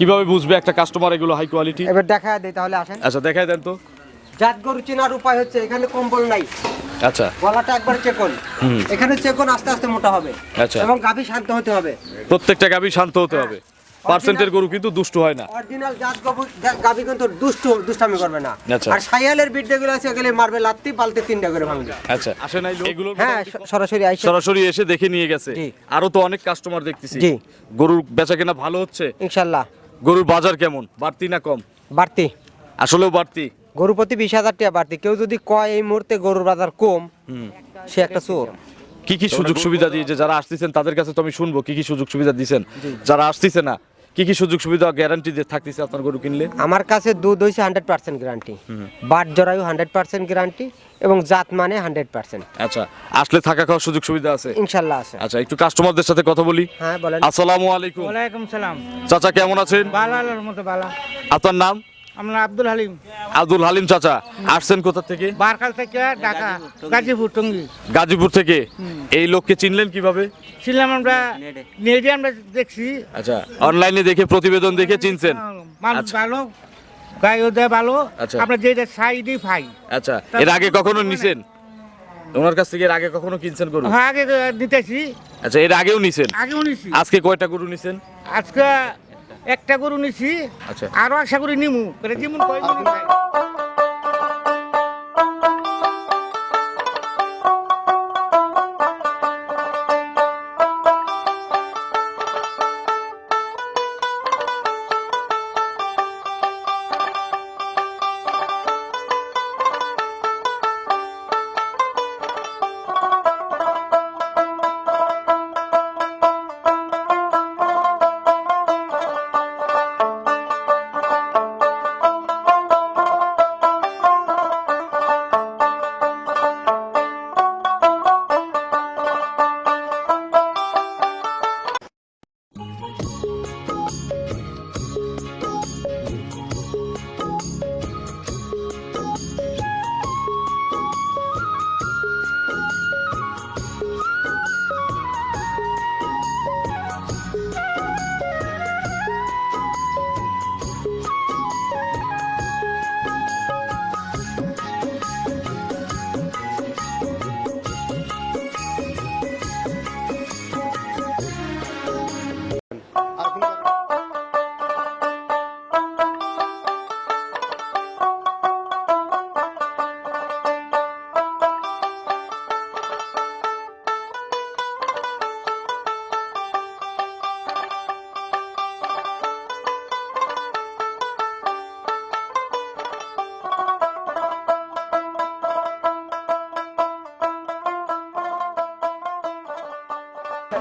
কীভাবে বুঝবে একটা কাস্টমার এগুলো হাই কোয়ালিটি এবার দেখা দেয় তাহলে আসেন। আচ্ছা দেখাই দেন তো। জাত গরু চেনার উপায় হচ্ছে এখানে কম্বল নাই। আচ্ছা। গলাটা একবার চেকন। এখানে চেকন আস্তে আস্তে মোটা হবে। আচ্ছা। এবং গাভী শান্ত হতে হবে। প্রত্যেকটা গাবি শান্ত হতে হবে। পার্সেন্টের গরু কিন্তু দুষ্ট হয় না। অরিজিনাল জাত গবু- জা- গাভী কিন্তু দুষ্ট দুষ্টামি করবে না। আচ্ছা। আর সাইয়ালের বিট যেগুলো আছে ওগুলো মারবে লাত্তি পালতে তিনটা করে ভাঙবে। আচ্ছা। আসে নাই এগুলো হ্যাঁ সরাসরি আইসে সরাসরি এসে দেখে নিয়ে গেছে। জি। আরও তো অনেক কাস্টমার দেখতেছি। জি। গরুর বেচা কেনা ভালো হচ্ছে? ইনশাল্লাহ। গরুর বাজার কেমন? বাড়তি না কম? বাড়তি। আসলেও বাড়তি? গরু প্রতি বিশ হাজার টাকা বাড়তি। কেউ যদি কয় এই মুহূর্তে গরুর বাজার কম সে একটা চোর। কি কি সুযোগ সুবিধা দিয়েছে? যারা আসতেছেন তাদের কাছে তো আমি শুনব। কি কি সুযোগ সুবিধা দিয়েছেন? যারা আসতেছে না কি কি সুযোগ সুবিধা গ্যারান্টি দিয়ে থাকতেছে আপনার গরু কিনলে? আমার কাছে দুধ হয়েছে হান্ড্রেড পার্সেন্ট গ্যারান্টি বাট জরায়ু হান্ড্রেড পার্সেন্ট গ্যারান্টি এবং জাত মানে হান্ড্রেড পার্সেন্ট আচ্ছা আসলে থাকা খাওয়ার সুযোগ সুবিধা আছে? ইনশাল্লাহ আছে। আচ্ছা একটু কাস্টমারদের সাথে কথা বলি। হ্যাঁ বলেন। আসসালামু আলাইকুম। ওয়ালাইকুম সালাম। চাচা কেমন আছেন? ভালো আল্লাহর মতো ভালো। আপনার নাম? আমরা আব্দুল হালিম। আব্দুল হালিম চাচা আসছেন কোথা থেকে? বারকাল থেকে ঢাকা গাজীপুর টঙ্গি। গাজীপুর থেকে। এই লোককে চিনলেন কীভাবে? ছিলাম আমরা নেটে। আমরা দেখছি। আচ্ছা অনলাইনে দেখে প্রতিবেদন দেখে চিনছেন। মানুষ আচ্ছা। ভালো গায়ে দেয় ভালো। আচ্ছা। আমরা যেটা সাইডই পাই। আচ্ছা এর আগে কখনো নিছেন? ওনার কাছ থেকে এর আগে কখনো কিনছেন গরু? হ্যাঁ আগে দিতেছি। আচ্ছা এর আগেও নিছেন? আগেও নিছি। আজকে কয়টা গরু নিছেন? আজকে একটা গরু নিছি আচ্ছা। আরও আশা করি নিমু যেমন কয়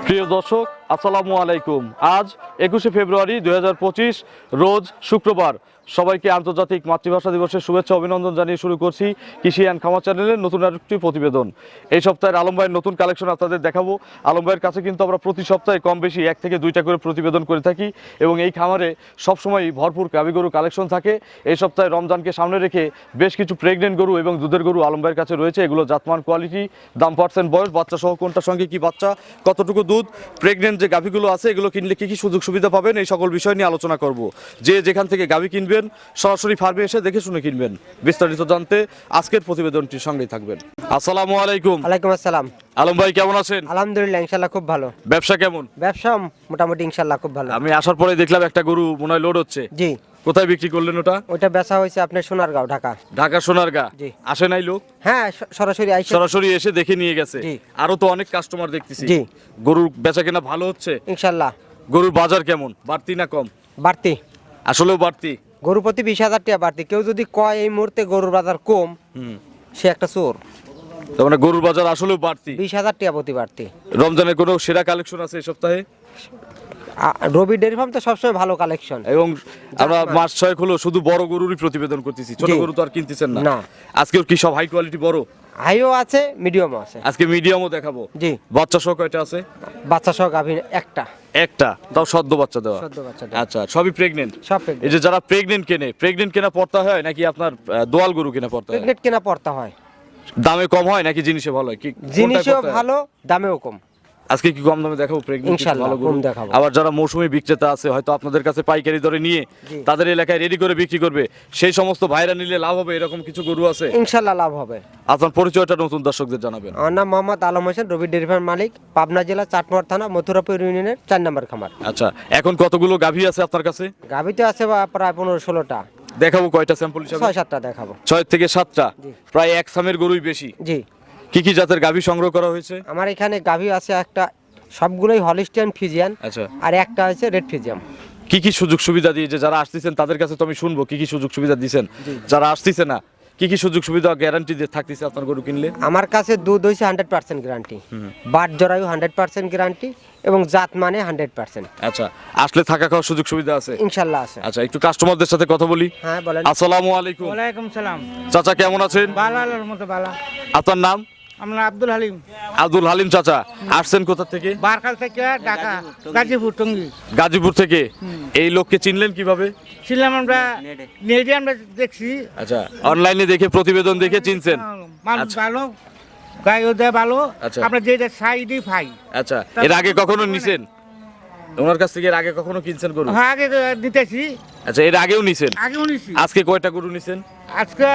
প্রিয় দর্শক আসসালামু আলাইকুম। আজ একুশে ফেব্রুয়ারি দু হাজার পঁচিশ, রোজ শুক্রবার। সবাইকে আন্তর্জাতিক মাতৃভাষা দিবসের শুভেচ্ছা, অভিনন্দন জানিয়ে শুরু করছি কৃষি অ্যান্ড খামার চ্যানেলের নতুন আরেকটি প্রতিবেদন। এই সপ্তাহের আলম ভাইয়ের নতুন কালেকশন আপনাদের দেখাবো। আলম ভাইয়ের কাছে কিন্তু আমরা প্রতি সপ্তাহে কম বেশি এক থেকে দুইটা করে প্রতিবেদন করে থাকি এবং এই খামারে সবসময় ভরপুর গরু কালেকশন থাকে। এই সপ্তাহে রমজানকে সামনে রেখে বেশ কিছু প্রেগনেন্ট গরু এবং দুধের গরু আলম ভাইয়ের কাছে রয়েছে। এগুলো জাতমান কোয়ালিটি দাম পার্সেন্ট বয়স বাচ্চা সহ কোনটার সঙ্গে কি বাচ্চা, কতটুকু দুধ প্রেগনেন্ট যে গাভীগুলো আছে, এগুলো কিনলে কি কি সুযোগ সুবিধা পাবেন? এই সকল বিষয় নিয়ে আলোচনা করব। যে যেখান থেকে গাভী কিনবেন, সরাসরি ফার্মে এসে দেখে শুনে কিনবেন। বিস্তারিত জানতে আজকের প্রতিবেদনটির সঙ্গেই থাকবেন। আসসালামু আলাইকুম। আলাইকুম আসসালাম। আলম ভাই কেমন আছেন? আলহামদুলিল্লাহ ইনশাল্লাহ খুব ভালো। ব্যবসা কেমন? ব্যবসা মোটামুটি ইনশাল্লাহ খুব ভালো। আমি আসার পরে দেখলাম একটা গরু মনে হয় লোড হচ্ছে। জি। কোথায় বিক্রি করলেন ওটা? ওইটা বেচা হয়েছে আপনার সোনারগাঁও ঢাকা। ঢাকা সোনারগা? জি। আসে নাই লোক? হ্যাঁ সরাসরি আইসে সরাসরি এসে দেখে নিয়ে গেছে। জি। আরও তো অনেক কাস্টমার দেখতেছি। জি। গরুর বেচা কেনা ভালো হচ্ছে? ইনশাল্লাহ গরুর বাজার কেমন? বাড়তি না কম? বাড়তি। আসলেও বাড়তি? গরু প্রতি বিশ হাজার টাকা বাড়তি। কেউ যদি কয় এই মুহূর্তে গরুর বাজার কম হুম। সে একটা চোর। তার মানে গরুর বাজার আসলেও বাড়তি। বিশ হাজার টাকা প্রতি বাড়তি। রমজানের কোনো সেরা কালেকশন আছে এই সপ্তাহে? রবি ডেয়ারি ফার্ম তো সবসময় ভালো কালেকশন এবং আমরা মাস ছয়েক হলো শুধু বড় গরুরই প্রতিবেদন করতেছি ছোট গরু তো আর কিনতেছেন না। না। কি সব হাই কোয়ালিটি বড়? হাইও আছে মিডিয়ামও আছে। আজকে মিডিয়ামও দেখাবো। জি। বাচ্চা সহ কয়টা আছে? বাচ্চা সহ গাভীর একটা। একটা? তাও সদ্য বাচ্চা দেওয়া। সদ্য বাচ্চা আচ্ছা সবই প্রেগনেন্ট সব এই যে যারা প্রেগনেন্ট কেনে প্রেগনেন্ট কেনা পড়তা হয় নাকি আপনার দোয়াল গরু কেনা পড়তা হয়? প্রেগনেন্ট কেনা পড়তে হয়। দামে কম হয় নাকি জিনিসে ভালো হয়? কি জিনিসও ভালো দামেও কম। আজকে কি কম দামে দেখাবো? প্রেগনেন্ট ভালো গরু? কম দেখাবো। আবার যারা মৌসুমী বিক্রেতা আছে হয়তো আপনাদের কাছে পাইকারি দরে নিয়ে তাদের এলাকায় রেডি করে বিক্রি করবে। সেই সমস্ত ভাইরা নিলে লাভ হবে? এরকম কিছু গরু আছে? ইনশাল্লাহ লাভ হবে। আপনার পরিচয়টা নতুন দর্শকদের জানাবেন। আমার নাম মোহাম্মদ আলম হোসেন রবি ডেয়ারি ফার্ম মালিক পাবনা জেলা চাটমোহর থানা মথুরাপুর ইউনিয়নের চার নম্বর খামার। আচ্ছা এখন কতগুলো গাভী আছে আপনার কাছে? গাভী তো আছে প্রায় পনেরো ষোলোটা। দেখাবো কয়টা স্যাম্পল হিসাবে? ছয় সাতটা দেখাবো। ছয় থেকে সাতটা? প্রায় এক সামের গরুই বেশি। জি। কি কি জাতের গাভী সংগ্রহ করা হয়েছে? আমার এখানে গাভি আছে একটা সবগুলোই হলিস্টিয়ান ফিজিয়ান আচ্ছা। আর একটা হচ্ছে রেড ফিজিয়াম কি কি সুযোগ সুবিধা দিয়েছে যারা আসতেছেন তাদের কাছে তো আমি শুনব কি কি সুযোগ সুবিধা দিয়েছেন যারা আসতেছে না কি কি সুযোগ সুবিধা গ্যারান্টি দিয়ে থাকতেছে আপনার গরু কিনলে? আমার কাছে দুধ হয়েছে হান্ড্রেড পার্সেন্ট গ্যারান্টি বাট জরায়ু হান্ড্রেড পার্সেন্ট গ্যারান্টি এবং জাত মানে হান্ড্রেড পার্সেন্ট। আচ্ছা আসলে থাকা খাওয়ার সুযোগ সুবিধা আছে? ইনশাল্লাহ আছে। আচ্ছা একটু কাস্টমারদের সাথে কথা বলি। হ্যাঁ বলেন। আসসালামু আলাইকুম। ওয়ালাইকুম সালাম। চাচা কেমন আছেন? বালা আল্লাহর মতো বালা। আপনার নাম? আমরা আব্দুল হালিম। আব্দুল হালিম চাচা আসছেন কোথা থেকে? বারকাল থেকে ঢাকা গাজীপুর টঙ্গি। গাজীপুর থেকে? এই লোককে চিনলেন কীভাবে? চিনলাম আমরা নেটে। আমরা দেখছি। আচ্ছা অনলাইনে দেখে প্রতিবেদন দেখে চিনছেন। মানুষ আচ্ছা। ভালো। গায়ে দেয় ভালো আচ্ছা। আমরা যেটা সাইডই পাই। আচ্ছা এর আগে কখনো নিছেন? ওনার কাছ থেকে এর আগে কখনো কিনছেন গরু? হ্যাঁ আগে দিতেছি আচ্ছা এর আগেও নিছেন? আগেও নিছি। আজকে কয়টা গরু নিছেন? আজকে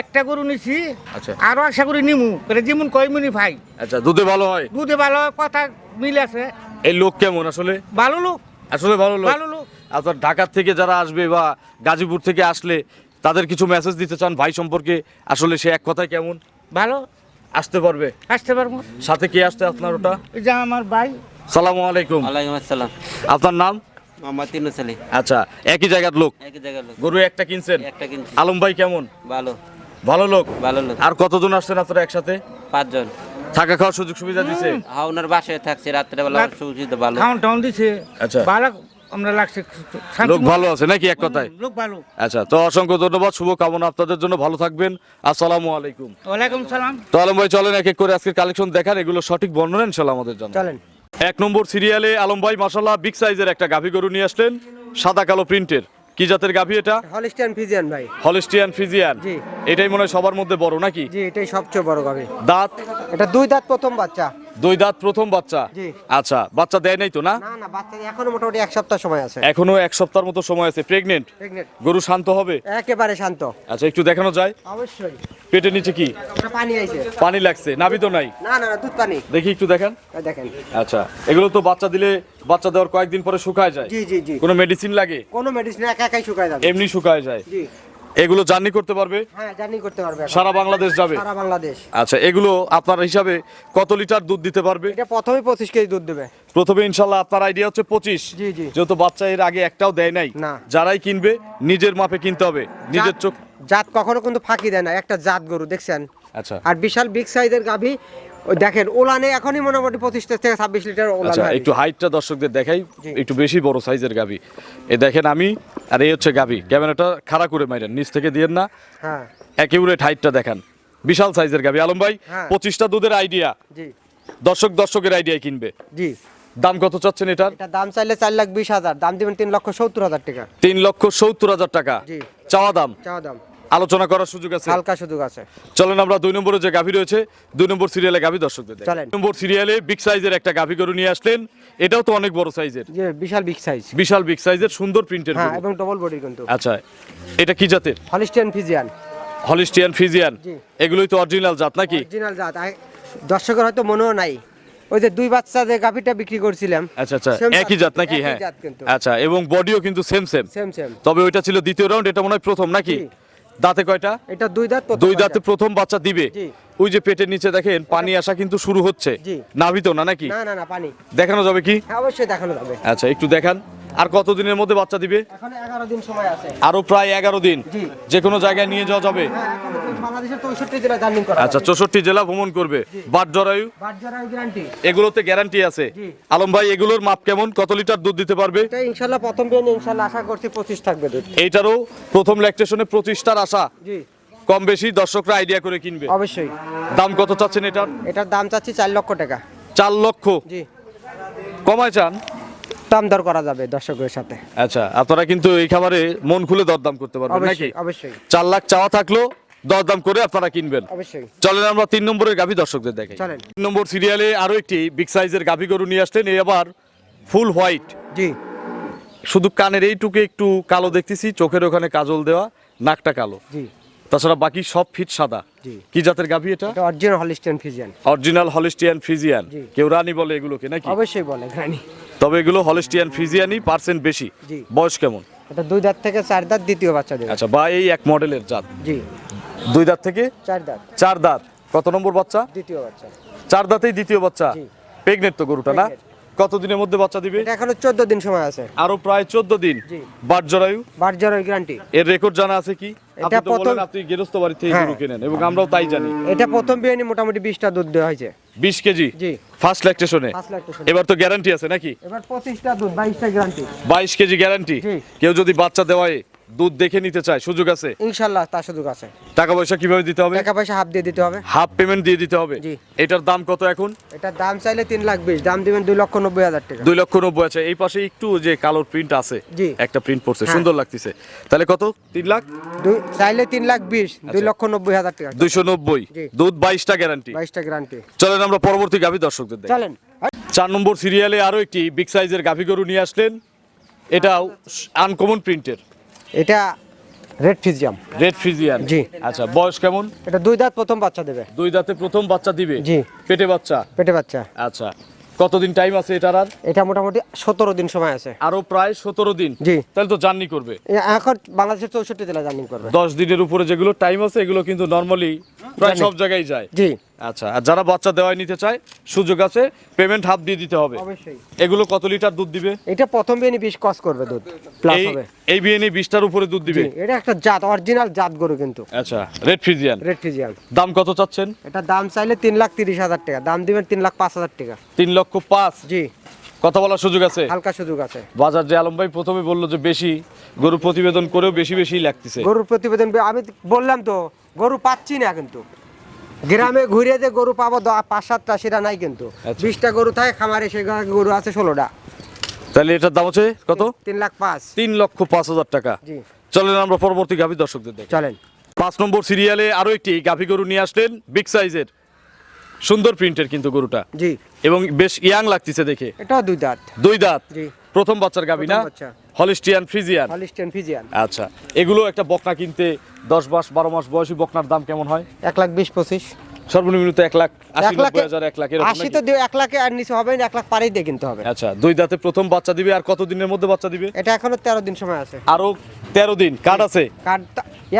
একটা গরু নিছি আচ্ছা। আরও আশা করি নিমু করে যেমন কয়মুনি ভাই। আচ্ছা দুধে ভালো হয়? দুধে ভালো কথা মিল আছে। এই লোক কেমন আসলে? ভালো লোক। আসলে ভালো লোক? ভালো লোক। আপনার ঢাকার থেকে যারা আসবে বা গাজীপুর থেকে আসলে তাদের কিছু মেসেজ দিতে চান ভাই সম্পর্কে আসলে সে এক কথায় কেমন? ভালো। আসতে পারবে? আসতে পারব। সাথে কে আসতে আপনার ওটা? এই যে আমার ভাই। সালামু আলাইকুম। ওয়ালাইকুম আসসালাম। আপনার নাম? আচ্ছা একই জায়গার লোক? একই জায়গার লোক। গরু একটা কিনছেন? একটা কিনছি। আলম ভাই কেমন? ভালো। ভালো লোক? ভালো লোক। আর কতজন আসছেন আপনারা একসাথে? পাঁচজন। থাকা খাওয়ার সুযোগ সুবিধা দিছে? হ্যাঁ ওনার বাসায় থাকছে রাত্রেবেলা রাত- সুবিধা ভালো। খাওয়ান টাউন দিছে। আচ্ছা। ভালো আমরা লাগছে লোক ভালো আছে নাকি এক কথায়? লোক ভালো। আচ্ছা তো অসংখ্য ধন্যবাদ শুভ কামনা আপনাদের জন্য ভালো থাকবেন আসসালামু আলাইকুম। ওয়ালাইকুম সালাম। তো আলম ভাই চলেন এক এক করে আজকের কালেকশন দেখান এগুলো সঠিক বর্ণনা ইনশাল্লাহ আমাদের জন্য। চলেন। এক নম্বর সিরিয়ালে আলম ভাই মাসাল্লাহ বিগ সাইজের একটা গাভী গরু নিয়ে আসলেন সাদা কালো প্রিন্টের কি জাতের গাভী এটা? হলিস্টিয়ান ফিজিয়ান ভাই। Holstein Friesian. জি। এটাই মনে হয় সবার মধ্যে বড় নাকি? জি এটাই সবচেয়ে বড় গাভি। দাঁত? এটা দুই দাঁত প্রথম বাচ্চা। দুই দাঁত প্রথম বাচ্চা? আচ্ছা বাচ্চা দেয় নাই তো না? না না বাচ্চা এখনও মোটামুটি এক সপ্তাহ সময় আছে। এখনও এক সপ্তাহের মতো সময় আছে। প্রেগনেন্ট গরু শান্ত হবে? একেবারে শান্ত। আচ্ছা একটু দেখানো যায়। অবশ্যই। পেটের নিচে কি? পানি আইছে। পানি লাগছে নাবি তো নাই? না না না দুধ পানি। দেখি একটু দেখান। দেখেন। আচ্ছা এগুলো তো বাচ্চা দিলে বাচ্চা দেওয়ার কয়েকদিন পরে শুকায় যায়। জি জি জি। কোনো মেডিসিন লাগে? কোনো মেডিসিন একা একাই শুকায় যাবে। এমনি শুকায় যায়। জি। এগুলো জার্নি করতে পারবে? হ্যাঁ জার্নি করতে পারবে সারা বাংলাদেশ যাবে? সারা বাংলাদেশ। আচ্ছা এগুলো আপনার হিসাবে কত লিটার দুধ দিতে পারবে? এটা প্রথমে পঁচিশ কেজি দুধ দেবে। প্রথমে ইনশাল্লাহ আপনার আইডিয়া হচ্ছে পঁচিশ। জি, জি। যেহেতু বাচ্চা এর আগে একটাও দেয় নাই না। যারাই কিনবে নিজের মাপে কিনতে হবে। নিজের চোখ জাত কখনো কিন্তু ফাঁকি দেয় না একটা জাত গরু দেখছেন? আচ্ছা। আর বিশাল বিগ সাইজের গাভী দেখেন ওলানে এখনই মোটামুটি পঁচিশ থেকে ছাব্বিশ লিটার ওলান আচ্ছা। একটু হাইটটা দর্শকদের দেখাই একটু বেশি বড় সাইজের গাবি এ দেখেন আমি আর এই হচ্ছে গাবি ক্যামেরাটা খাড়া করে মাইরেন নিচ থেকে দিয়েন না। হ্যাঁ। একেবারে হাইটটা দেখান। বিশাল সাইজের গাবি আলম ভাই হ্যাঁ। পঁচিশটা দুধের আইডিয়া জি। দর্শক দর্শকের আইডিয়া কিনবে। জি। দাম কত চাচ্ছেন এটার? এটা দাম চাইলে চার লাখ বিশ হাজার দাম দিবেন তিন লক্ষ সত্তর হাজার টাকা। তিন লক্ষ সত্তর হাজার টাকা। জি। চাওয়া দাম? চাওয়া দাম। আলোচনা করার সুযোগ আছে? হালকা সুযোগ আছে। চলেন আমরা দুই নম্বরে যে গাভী রয়েছে দুই নম্বর সিরিয়ালে গাভী দর্শকদের। চলেন। নম্বর সিরিয়ালে বিগ সাইজের একটা গাভী গরু নিয়ে আসলেন। এটাও তো অনেক বড় সাইজের বিশাল বিগ সাইজ বিশাল বিগ সাইজের সুন্দর প্রিন্টের হ্যাঁ এবং ডবল বডির কিন্তু। আচ্ছা এটা কি জাতের? Holstein Friesian Holstein Friesian. এগুলোই তো অরিজিনাল জাত নাকি? অরিজিনাল জাত। দর্শকের হয়তো মনেও নাই। ওই যে দুই বাচ্চা যে গাভিটা বিক্রি করছিলাম আচ্ছা আচ্ছা একই জাত নাকি? হ্যাঁ। আচ্ছা এবং বডিও কিন্তু সেম সেম সেম সেম তবে ওইটা ছিল দ্বিতীয় রাউন্ড এটা মনে হয় প্রথম নাকি। দাঁতে কয়টা? এটা দুই দাঁত প্রথম দুই। দাঁতে প্রথম বাচ্চা দিবে। ওই যে পেটের নিচে দেখেন পানি আসা কিন্তু শুরু হচ্ছে। নাভিত নাভি না নাকি? না না না পানি। দেখানো যাবে কি? হ্যাঁ অবশ্যই দেখানো যাবে। আচ্ছা একটু দেখান। আর কতদিনের মধ্যে বাচ্চা দিবে? এখন এগারো দিন সময় আছে। আরও প্রায় এগারো দিন। জি। যে কোনো জায়গায় নিয়ে যাওয়া যাবে? হ্যাঁ বাংলাদেশের জেলা জার্নি করা আচ্ছা চৌষট্টি জেলা ভ্রমণ করবে। বাট জরায়ু? বাট জরায়ু গ্যারান্টি এগুলোতে গ্যারান্টি আছে। আলম ভাই এগুলোর মাপ কেমন? কত লিটার দুধ দিতে পারবে? এটা প্রথম বিয়ে ইনশাল্লাহ আশা করছি পঁচিশ থাকবে দুধ। এইটারও প্রথম ল্যাকটেশনে পঁচিশটার আশা। জি। কম বেশি দর্শকরা আইডিয়া করে কিনবে। অবশ্যই। দাম কত চাচ্ছেন এটার? এটার দাম চাচ্ছি চার লক্ষ টাকা। চার লক্ষ? জি। কমায় চান? দাম দর করা যাবে দর্শকের সাথে। আচ্ছা আপনারা কিন্তু এই খাবারে মন খুলে দরদাম করতে পারবেন নাকি? অবশ্যই। চার লাখ চাওয়া থাকল দরদাম করে আপনারা কিনবেন। চলেন আমরা তিন নম্বরের গাভী দর্শকদের দেখে তিন নম্বর সিরিয়ালে আরও একটি বিগ সাইজের গাভী গরু নিয়ে আসলেন এই আবার ফুল হোয়াইট। জি। শুধু কানের এইটুকু একটু কালো দেখতেছি চোখের ওখানে কাজল দেওয়া নাকটা কালো। জি। তাছাড়া বাকি সব ফিট সাদা। কি জাতের গাভী এটা? Original Holstein Friesian original Holstein Friesian কেউ রানী বলে এগুলোকে নাকি? অবশ্যই বলে গ্রানি তবে এগুলো হলিস্টিয়ান ফ্রিজিয়ানই পার্সেন্ট বেশি। বয়স কেমন? এটা দুই দাঁত থেকে চার দাঁত দ্বিতীয় বাচ্চা দেবে। আচ্ছা বা এই এক মডেলের জাত। জি। দুই দাঁত থেকে? চার দাঁত। চার দাঁত। কত নম্বর বাচ্চা? দ্বিতীয় বাচ্চা। চার দাঁতেই দ্বিতীয় বাচ্চা? জি। প্রেগনেন্ট তো গরুটা না? Pregnant। কত দিনের মধ্যে বাচ্চা দিবে? এখনও চোদ্দ দিন সময় আছে। আরও প্রায় চোদ্দ দিন। জি। বাট জরায়ু? বার্জার ওই গ্যারান্টি এর রেকর্ড জানা আছে কি? এটা প্রথম- আপনি গেরস্ত বাড়ি থেকে হ্যাঁ। গরু কেনেন এবং আমরাও তাই জানি। এটা প্রথম বিয়ানি মোটামুটি বিশটা দুধ দেওয়া হয়েছে। বিশ কেজি? জি। ফার্স্ট ল্যাকটেশনে এবার তো গ্যারান্টি আছে নাকি? এবার পঁচিশটা দুধ বাইশটা গ্যারান্টি বাইশ কেজি গ্যারান্টি। কেউ যদি বাচ্চা দেওয়ায় দুধ দেখে নিতে চায় সুযোগ আছে? ইনশাল্লাহ তার সুযোগ আছে। টাকা পয়সা কীভাবে দিতে হবে? টাকা পয়সা হাফ দিয়ে দিতে হবে। হাফ পেমেন্ট দিয়ে দিতে হবে? জি। এটার দাম কত এখন? এটার দাম চাইলে তিন লাখ বিশ দাম দিবেন দুই লক্ষ নব্বই হাজার টাকা। দুই লক্ষ নব্বই আছে এই পাশে একটু যে কালোর প্রিন্ট আছে জি। একটা প্রিন্ট পড়ছে হ্যাঁ। সুন্দর লাগতেছে। তাহলে কত? তিন লাখ? চাইলে তিন লাখ বিশ দুই লক্ষ নব্বই হাজার টাকা। দুইশো নব্বই। দুধ বাইশটা গ্যারান্টি বাইশটা গ্যারান্টি চলেন আমরা পরবর্তী গাভী দর্শকদের চলেন। চার নম্বর সিরিয়ালে আরও একটি বিগ সাইজের গাভী গরু নিয়ে আসলেন। এটাও আনকমন প্রিন্টের এটা রেড ফিজিয়াম। রেড ফিজিয়াম। জি। আচ্ছা বয়স কেমন? এটা দুই দাঁত প্রথম বাচ্চা দেবে। দুই দাঁতে প্রথম বাচ্চা দিবে? জি। পেটে বাচ্চা? পেটে বাচ্চা। আচ্ছা কতদিন টাইম আছে এটার আর? এটা মোটামুটি সতেরো দিন সময় আছে। আরও প্রায় সতেরো দিন? জি। তাহলে তো জার্নি করবে। এখন বাংলাদেশের চৌষট্টি জেলা জার্নি করবে। দশ দিনের উপরে যেগুলো টাইম আছে এগুলো কিন্তু নর্মালি প্রায় সব জায়গায় যায়। জি। আচ্ছা আর যারা বাচ্চা দেওয়াই নিতে চায় সুযোগ আছে পেমেন্ট হাফ দিয়ে দিতে হবে। অবশ্যই। এগুলো কত লিটার দুধ দিবে? এটা প্রথম বিয়ানি বিশ কস করবে দুধ প্লাস হবে। এই বিএনএ বিশটার উপরে দুধ দিবে? এটা একটা জাত অরিজিনাল জাত গরু কিন্তু। আচ্ছা রেড ফ্রিজিয়ান রেড ফিজিয়াম দাম কত চাচ্ছেন? এটা দাম চাইলে তিন লাখ তিরিশ হাজার টাকা দাম দিবেন তিন লাখ পাঁচ হাজার টাকা। তিন লক্ষ পাঁচ? জি। কথা বলার সুযোগ আছে? হালকা সুযোগ আছে। বাজার যে আলম ভাই প্রথমে বলল যে বেশি গরু প্রতিবেদন করেও বেশি বেশি লাগতেছে। গরুর প্রতিবেদন আমি বললাম তো গরু পাচ্ছি না কিন্তু। গ্রামে ঘুরে যে গরু পাবো পাঁচ সাতটা সেটা নাই কিন্তু। আচ্ছা। বিশটা গরু থাকে খামারে সে গরু আছে ষোলোটা। তাহলে এটার দাম হচ্ছে কত? তিন লাখ পাঁচ। তিন লক্ষ পাঁচ হাজার টাকা। চলেন আমরা পরবর্তী গাভী দর্শকদের চলেন। পাঁচ নম্বর সিরিয়ালে আরও একটি গাভী গরু নিয়ে আসলেন বিগ সাইজের সুন্দর প্রিন্টের কিন্তু গরুটা। জি। এবং বেশ ইয়াং লাগতেছে দেখে। এটা দুই দাঁত। দুই দাঁত। জি। প্রথম বাচ্চার গাভী না? প্রথম বাচ্চা। Holstein Friesian. আচ্ছা এগুলো একটা বকনা কিনতে দশ মাস বারো মাস বয়সী বকনার দাম কেমন হয়? এক লাখ বিশ পঁচিশ। সর্বনিম্ন তো এক লাখ এক লাখে এক লাখ এরকম আশি তো এক লাখে আর নিচে হবে এক লাখ পারেই দিয়ে কিনতে হবে। আচ্ছা দুই দাঁতে প্রথম বাচ্চা দিবে আর কত দিনের মধ্যে বাচ্চা দিবে? এটা এখনও তেরো দিন সময় আছে। আরও তেরো দিন কার্ড আছে?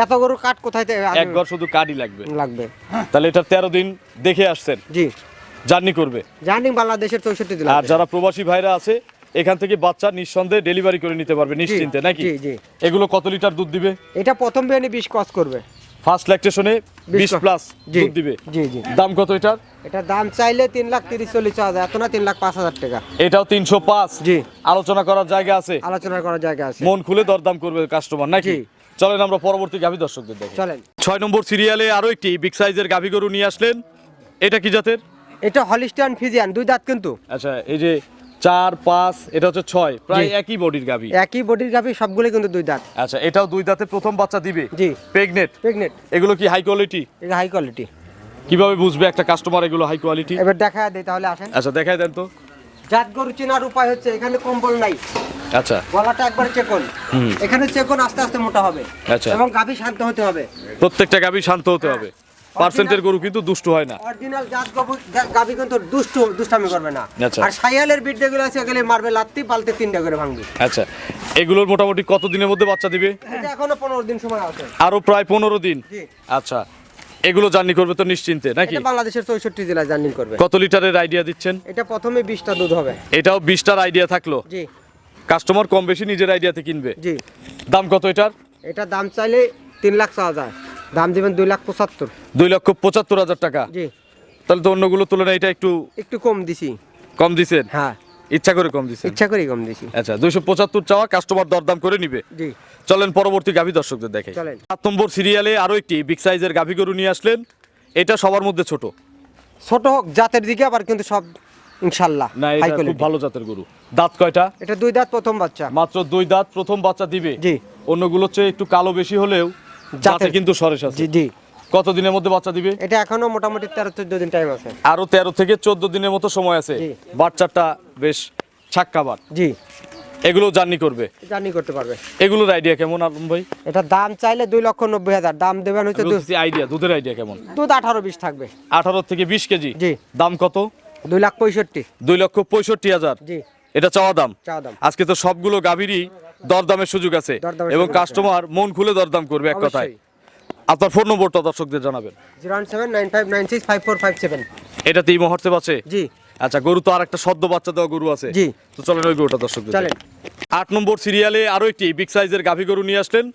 এত গরু কাঠ কোথায় থেকে এক ঘর শুধু কার্ডই লাগবে। লাগবে। তাহলে এটা তেরো দিন দেখে আসছেন। জি। জার্নি করবে। জানি বাংলাদেশের চৌষট্টি জেলা আর যারা প্রবাসী ভাইরা আছে এখান থেকে বাচ্চা নিঃসন্দেহে ডেলিভারি করে নিতে পারবে নিশ্চিন্তে নাকি। এগুলো কত লিটার দুধ দিবে? এটা প্রথম বিয়ানি বিশ কস করবে। ফার্স্ট ল্যাকটেশনে বিশ ক- প্লাস দুধ দিবে। জি জি। দাম কত এটার? এটা দাম চাইলে তিন লাখ তিরিশ চল্লিশ হাজার এত না তিন লাখ পাঁচ হাজার টাকা। এটাও তিনশো পাঁচ। জি। আলোচনা করার জায়গা আছে? আলোচনা করার জায়গা আছে। মন খুলে দরদাম করবে কাস্টমার নাকি? চলেন আমরা পরবর্তী গাভী দর্শকদের দেখি। চলেন। ছয় নম্বর সিরিয়ালে আরও একটি বিগ সাইজের গাভী গরু নিয়ে আসলেন। এটা কি জাতের? এটা হলিস্টান ফিজিয়ান দুই দাঁত কিন্তু। আচ্ছা এই যে চার পাঁচ এটা হচ্ছে ছয়। প্রায় একই বডির গাভী। একই বডির গাভি সবগুলো কিন্তু দুই দাঁত। আচ্ছা এটাও দুই দাঁতে প্রথম বাচ্চা দিবে? জি। প্রেগনেট প্রেগনেন্ট এগুলো কি হাই কোয়ালিটি এটা হাই কোয়ালিটি কীভাবে বুঝবে একটা কাস্টমার এগুলো হাই কোয়ালিটি এবার দেখা দেয় তাহলে আসেন। আচ্ছা দেখাই দেন তো। জাত গরু চেনার উপায় হচ্ছে এখানে কম্বল নাই। আচ্ছা। গলাটা একবার চেকন। এখানে চেকন আস্তে আস্তে মোটা হবে। আচ্ছা। এবং গাভি শান্ত হতে হবে। প্রত্যেকটা গাভী শান্ত হতে হবে। পার্সেন্টের গরু কিন্তু দুষ্ট হয় না। অরিজিনাল জাত গবু- গা- গাভি কিন্তু দুষ্ট দুষ্টামি করবে না। আচ্ছা। আর সাইয়ালের বিট যেগুলো আছে এগুলো মারবে লাত্তি পালতে তিনটা করে ভাঙবে। আচ্ছা এগুলোর মোটামুটি কত দিনের মধ্যে বাচ্চা দিবে? এটা এখনও পনেরো দিন সময় আছে। আরও প্রায় পনেরো দিন? জি। আচ্ছা এগুলো জার্নি করবে তো নিশ্চিন্তে নাকি? এটা বাংলাদেশের চৌষট্টি জেলায় জার্নি করবে। কত লিটারের আইডিয়া দিচ্ছেন? এটা প্রথমে বিশটা দুধ হবে। এটাও বিশটার আইডিয়া থাকল? জি। কাস্টমার কম বেশি নিজের আইডিয়াতে কিনবে? জি। দাম কত এটার? এটা দাম চাইলে তিন লাখ চাওয়া যায়। দাম দিবেন দুই লাখ পঁচাত্তর। দুই লক্ষ পঁচাত্তর হাজার টাকা। জি। তাহলে তো অন্যগুলো তুলনায় এটা একটু একটু কম দিছি। কম দিছেন? হ্যাঁ। ইচ্ছা করে কম দিছেন? ইচ্ছা করে কম দিছি। আচ্ছা দুইশো পঁচাত্তর চাওয়া কাস্টমার দরদাম করে নিবে। জি। চলেন পরবর্তী গাভী দর্শকদের দেখে। চলেন। সাত নম্বর সিরিয়ালে আরও একটি বিগ সাইজের গাভী গরু নিয়ে আসলেন। এটা সবার মধ্যে ছোট। ছোট হোক জাতের দিকে আবার কিন্তু সব ইনশাল্লাহ না এটা খুব ভালো জাতের গরু। দাঁত কয়টা? এটা দুই দাঁত প্রথম বাচ্চা। মাত্র দুই দাঁত প্রথম বাচ্চা দিবে। জি। অন্যগুলোর চেয়ে একটু কালো বেশি হলেও জাতে জাতের- কিন্তু সরেস আছে। জি জি। কত দিনের মধ্যে বাচ্চা দিবে? এটা এখনও মোটামুটি তেরো চোদ্দ দিন টাইম আছে। আরও তেরো থেকে চোদ্দ দিনের মতো সময় আছে। বাচ্চাটা বেশ ছাক্কাবার জি। এগুলো জার্নি করবে? জার্নি করতে পারবে। এগুলোর আইডিয়া কেমন আলম ভাই? এটা দাম চাইলে দুই লক্ষ নব্বই হাজার। দাম দেবেন হচ্ছে আইডিয়া দুধের আইডিয়া কেমন? দুধ আঠারো বিশ থাকবে। আঠারো থেকে বিশ কেজি। জি। দাম কত? দুই লাখ পঁয়ষট্টি। দুই লক্ষ পঁয়ষট্টি হাজার। জি। এটা চাওয়া দাম। আজকে তো সবগুলো গাভীরই দরদামের সুযোগ আছে এবং কাস্টমার মন খুলে দরদাম করবে এক কথায়। আপনার ফোন নম্বরটা দর্শকদের জানাবেন। এটাতে এই মুহূর্তে আছে? জি। আচ্ছা গরু তো আর একটা সদ্য বাচ্চা দেওয়া গরু আছে। জি। তো চলেন ওই গরুটা দর্শকদের আট নম্বর সিরিয়ালে আরও একটি বিগ সাইজের গাভী গরু নিয়ে আসলেন।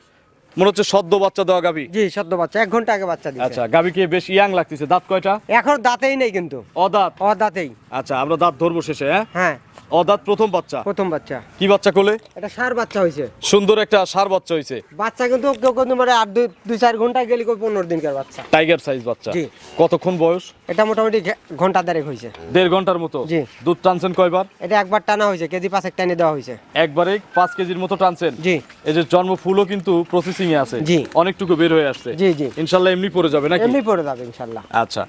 মনে হচ্ছে সদ্য বাচ্চা দেওয়া গাভী জি সদ্য বাচ্চা। এক ঘণ্টা আগে বাচ্চা দিচ্ছে আচ্ছা গাভীকে বেশ ইয়াং লাগতেছে? দাঁত কয়টা? এখন দাঁতেই নেই কিন্তু। অদাঁত? ও দাঁতেই আচ্ছা আমরা দাঁত ধরবো শেষে হ্যাঁ? হ্যাঁ। অদাঁত প্রথম বাচ্চা? প্রথম বাচ্চা। কি বাচ্চা কোলে? এটা সার বাচ্চা হয়েছে সুন্দর একটা সার বাচ্চা হয়েছে বাচ্চা কিন্তু কেউ কিন্তু মানে আর দুই দুই চার ঘণ্টা গেলে কেউ পনেরো দিনকার বাচ্চা। টাইগার সাইজ বাচ্চা। জি। কতক্ষণ বয়স? এটা মোটামুটি ঘে- ঘণ্টা দেড়েক হয়েছে দেড় ঘণ্টার মতো? জি। দুধ টানছেন কয়বার? এটা একবার টানা হয়েছে কেজি পাঁচেক টানে দেওয়া হয়েছে একবারে পাঁচ কেজির মতো টানছেন? জি। এই যে জন্ম ফুলও কিন্তু প্রসেসিং এ আছে। জি। অনেকটুকু বের হয়ে আসছে। জি, জি। ইনশাল্লাহ এমনি পড়ে যাবে নাকি? এমনি পড়ে যাবে ইনশাল্লাহ। আচ্ছা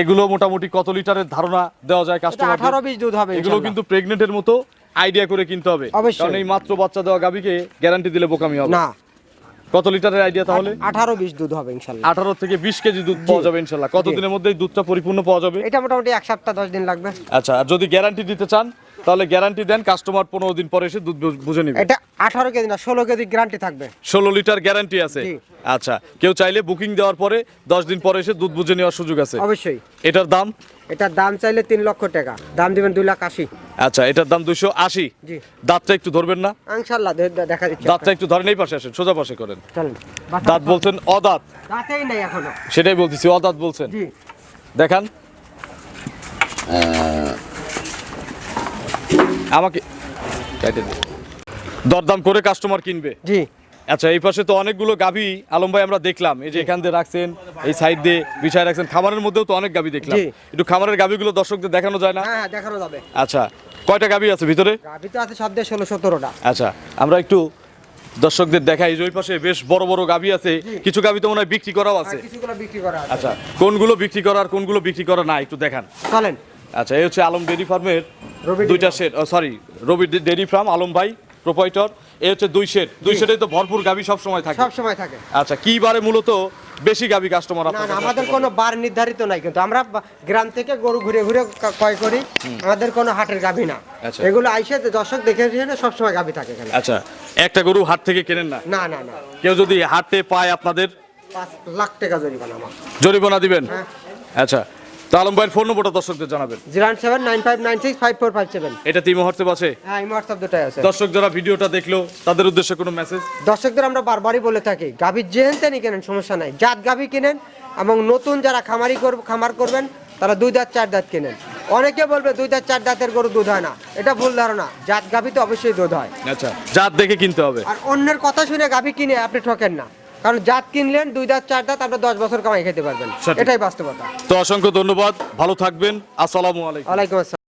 এগুলো মোটামুটি কত লিটারের ধারণা দেওয়া যায় কাস্টমার আঠারো বিশ দুধ হবে এগুলো। কিন্তু প্রেগনেন্টের মতো আইডিয়া করে কিনতে হবে। কারণ এই মাত্র বাচ্চা দেওয়া গাবিকে গ্যারান্টি দিলে বোকামি হবে। না। কত লিটারের আইডিয়া তাহলে? আঠারো বিশ দুধ হবে ইনশাল্লাহ। আঠারো থেকে বিশ কেজি দুধ পাওয়া যাবে ইনশাল্লাহ। কত। দিনের মধ্যে এই দুধটা পরিপূর্ণ পাওয়া যাবে? এটা মোটামুটি এক সপ্তাহ দশ দিন লাগবে। আচ্ছা আর যদি গ্যারান্টি দিতে চান তাহলে গ্যারান্টি দেন কাস্টমার পনেরো দিন পরে এসে দুধ বুঝে নিবে। এটা আঠারো কেজি না ষোলো কেজি গ্যারান্টি থাকবে। ষোলো লিটার গ্যারান্টি আছে। আচ্ছা কেউ চাইলে বুকিং দেওয়ার পরে দশ দিন পরে এসে দুধ বুঝে নেওয়ার সুযোগ আছে। অবশ্যই। এটার দাম? এটার দাম চাইলে তিন লক্ষ টাকা। দাম দিবেন দুই লাখ আশি। আচ্ছা এটার দাম দুইশো আশি। দাঁতটা একটু ধরবেন না? ইনশাল্লাহ দেখা দিচ্ছে দাঁতটা একটু ধরেন এই পাশে আসেন সোজা পাশে করেন। দাঁত বলছেন অদাঁত। দাঁতেই নেই এখনও। সেটাই বলতেছি অদাঁত বলছেন। দেখান। আমাকে দরদাম করে কাস্টমার কিনবে। জি। আচ্ছা এই পাশে তো অনেকগুলো গাভী আলম ভাই আমরা দেখলাম। এই যে এখান দিয়ে রাখছেন এই সাইড দিয়ে বিছায় রাখছেন। খামারের মধ্যেও তো অনেক গাভী দেখলাম। একটু খামারের গাভীগুলো দর্শকদের দেখানো যায় না? হ্যাঁ হ্যাঁ দেখানো যাবে। আচ্ছা কয়টা গাভী আছে ভিতরে? গাভি তো আছে সব দিয়ে ষোলো সতেরোটা। আচ্ছা আমরা একটু দর্শকদের দেখাই যে ওই পাশে বেশ বড় বড় গাভী আছে। কিছু গাভী তো মনে হয় বিক্রি করাও আছে। কিছুগুলো বিক্রি করা আছে। আচ্ছা কোনগুলো বিক্রি করা আর কোনগুলো বিক্রি করা না একটু দেখান। চলেন। আচ্ছা এই হচ্ছে আলম ডেরি ফার্মের দুইটা set sorry Robi dairy farm Alam ভাই প্রোপাইটর এই হচ্ছে দুই সেট দুই সেটে তো ভরপুর গাভী সব সময় থাকে। সব সময় থাকে। আচ্ছা কি বারে মূলত বেশি গাভী কাস্টমার না না আমাদের কোনো বার নির্ধারিত নাই কিন্তু আমরা গ্রাম থেকে গরু ঘুরে ঘুরে ক্রয় করি আমাদের কোনো হাটের গাভি না। আচ্ছা। এগুলো আইসে দর্শক দেখে সব সময় গাভি থাকে এখানে। আচ্ছা একটা গরু হাট থেকে কেনেন না? না না না। কেউ যদি হাটে পায় আপনাদের? পাঁচ লাখ টাকা জরিমানা জরিমানা দিবেন? হ্যাঁ। আচ্ছা তো আলম ভাইয়ের ফোন নম্বরটা দর্শকদের জানাবেন। Zero seven nine five nine six five four five seven. এটা তিন মুহূর্তে আছে। হ্যাঁ হোয়াটসঅ্যাপ দুটাই আছে। দর্শক যারা ভিডিওটা দেখল তাদের উদ্দেশ্যে কোনো মেসেজ দর্শকদের আমরা বারবারই বলে থাকি গাভীর যেহেন তেনই কেনেন সমস্যা নাই। জাত গাভী কিনেন এবং নতুন যারা খামারি করব খামার করবেন তারা দুই দাঁত চার দাঁত কিনেন। অনেকে বলবে দুই দাঁত চার দাঁতের গরু দুধ হয় না। এটা ভুল ধারণা। জাত গাভী তো অবশ্যই দুধ হয়। আচ্ছা জাত দেখে কিনতে হবে। আর অন্যের কথা শুনে গাভী কিনে আপনি ঠকেন না। কারণ জাত কিনলেন দুই দাঁত চার দাঁত আপনি দশ বছর কামাই খেতে পারবেন। এটাই বাস্তবতা। তো অসংখ্য ধন্যবাদ ভালো থাকবেন। আসসালামু আলাইকুম। আলাইকুম আসসালাম।